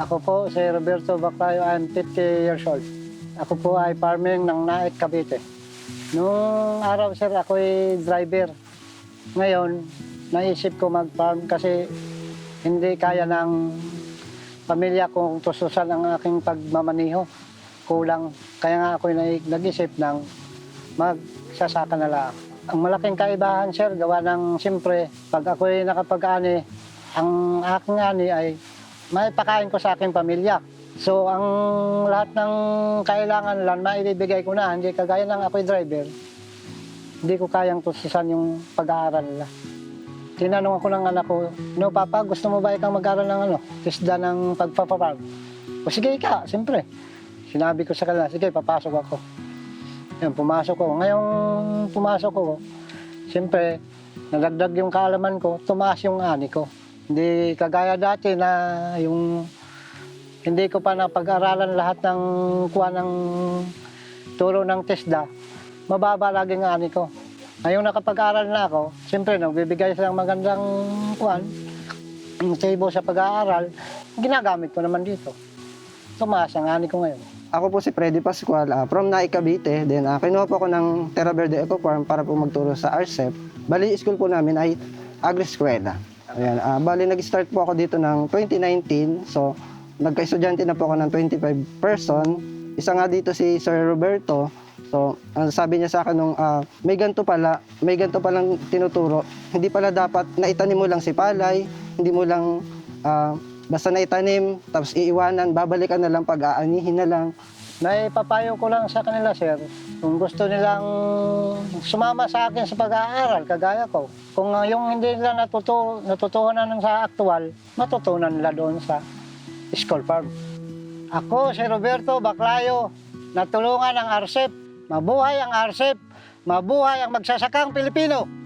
Ako po si Roberto Baclayo, I'm 50 years old. Ako po ay farming ng Naik, Cavite. Noong araw sir, ako ay driver. Ngayon, naisip ko mag-farm kasi hindi kaya ng pamilya kong tustusan ang aking pagmamaniho. Kulang. Kaya nga ako nag-isip ng magsasaka na lang. Ang malaking kaibahan, sir, gawa ng siyempre, pag ako'y nakapag-ani, ang aking ani ay may pakain ko sa aking pamilya. So, ang lahat ng kailangan lang, maibibigay ko na. Hindi kagaya ng ako'y driver. Hindi ko kayang tustusan yung pag-aaral. Tinanong ako ng anak ko, no papa, gusto mo ba ikaw mag-aral ng ano, tisda ng pagpapaparm? O sige ka, siyempre. Sinabi ko sa kanila, sige, papasok ako. Yan, pumasok ko. Ngayong pumasok ko, siyempre, nadagdag yung kaalaman ko, tumaas yung ani ko. Hindi kagaya dati na yung hindi ko pa napag-aralan lahat ng kuha ng turo ng TESDA, mababa laging ani ko. Ngayong nakapag-aral na ako, siyempre, nagbibigay silang magandang kuhan, table sa pag-aaral, ginagamit ko naman dito. Tumaas ang ani ko ngayon. Ako po si Freddy Pascual ah, from Naik, Cavite. Then ah, kinuha po ako ng Terra Verde Eco Farm para po magturo sa RCEP. Bali, school po namin ay Agri-Eskwela. Ayan, ah, bali, nag-start po ako dito ng 2019. So, nagka-estudyante na po ako ng 25 person. Isa nga dito si Sir Roberto. So, ang sabi niya sa akin nung ah, may ganito pala, may ganito palang tinuturo. Hindi pala dapat naitanim mo lang si palay, hindi mo lang ah, basta naitanim, tapos iiwanan, babalikan na lang pag-aanihin na lang. Naipapayo ko lang sa kanila, sir, kung gusto nilang sumama sa akin sa pag-aaral, kagaya ko. Kung uh, yung hindi nila natutu natutuhanan ng sa aktual, matutunan nila doon sa school farm. Ako, si Roberto Baclayo, natulungan ng ARCEP. Mabuhay ang ARCEP, mabuhay ang magsasakang Pilipino.